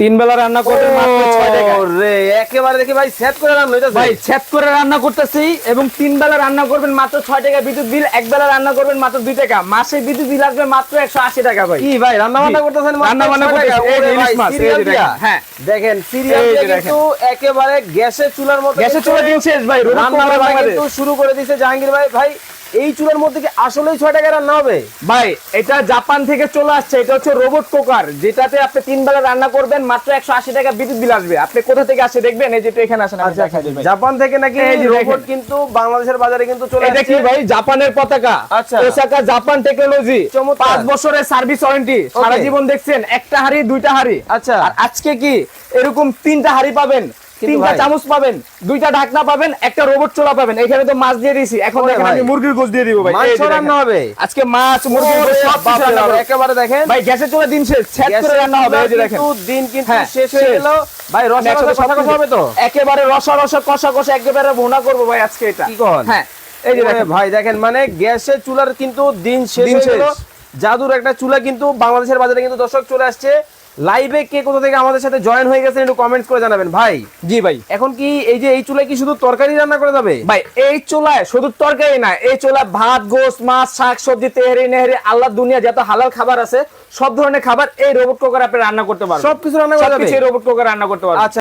তিন বেলা রান্না একেবারে দেখি ভাই সেট করে রান্না হইতাছে। ভাই ছেদ করে রান্না করতেছি এবং তিন বেলা রান্না করবেন মাত্র ছয় টাকা বিদ্যুৎ বিল এক বেলা রান্না করবেন মাত্র টাকা। মাসে বিদ্যুৎ বিল আসবে মাত্র একশো আশি টাকা ভাই। কি ভাই রান্না বান্না করতেছেন রান্না বান্না করতেছি, এই ইলিশ মাছ, দেখেন, হ্যাঁ। দেখেন। সিরিয়াল কিন্তু একেবারে গ্যাসের চুলার মতো চুলা দিন শেষ ভাই রান্না কিন্তু শুরু করে দিয়েছে জাহাঙ্গীর ভাই। ভাই এই চুলার মধ্যে কি আসলেই ছয় টাকা রান্না হবে? ভাই এটা জাপান থেকে চলে আসছে এটা হচ্ছে রোবট কুকার যেটাতে আপনি তিন বেলা রান্না করবেন মাত্র একশো আশি টাকা বিদ্যুৎ বিল আসবে। আপনি কোথা থেকে আসে দেখবেন? এই যেটা এখানে আসেন দিই ভাই। জাপান থেকে নাকি এই রোবট কিন্তু বাংলাদেশের বাজারে কিন্তু চলে এটা কি ভাই জাপানের পতাকা? আচ্ছা। ওসাকা জাপান টেকনোলজি পাঁচ বছরের সার্ভিস ওয়ারেন্টি সারা জীবন দেখছেন একটা হাড়ি দুইটা হাড়ি। আচ্ছা। আর আজকে কি এরকম তিনটা হাড়ি পাবেন? তিনটা চামচ পাবেন দুইটা ঢাকনা পাবেন একটা রোবট চোলা পাবেন। এখানে তো মাছ দিয়ে দিয়েছি এখন দেখেন আমি মুরগির গোশ দিয়ে দিব ভাই। দেখেন। রান্না হবে। আজকে মাছ মুরগির গোশ সব রান্না করব। একেবারে দেখেন। ভাই গ্যাসের চলে দিন শেষ ছেদ করে রান্না হবে এই যে দেখেন। কিন্তু দিন কিন্তু হ্যাঁ, শেষ হয়ে গেল। ভাই রসা রসা কথা কথা হবে তো? একেবারে রসা রসা কষা কষা একেবারে ভুনা করব ভাই আজকে এটা। কি কন? হ্যাঁ এই যে দেখেন। ভাই দেখেন মানে গ্যাসের চুলার কিন্তু দিন শেষ হয়ে গেল। জাদুর একটা চুলা কিন্তু বাংলাদেশের বাজারে কিন্তু দর্শক চলে আসছে। লাইভে কে কোথা থেকে আমাদের সাথে জয়েন হয়ে গেছেন একটু কমেন্টস করে জানাবেন ভাই। জি ভাই। এখন কি এই যে এই চুলায় কি শুধু তরকারি রান্না করে যাবে? ভাই এই চুলায় শুধু তরকারি না এই চুলায় ভাত গোস মাছ শাক সবজি তেহারি নেহারি আল্লাহ দুনিয়া যত হালাল খাবার আছে সব ধরনের খাবার এই রোবট কুকার আপনি রান্না করতে পারবেন। সবকিছু রান্না করা যাবে? এই রোবট কুকার রান্না করতে পারবেন। আচ্ছা।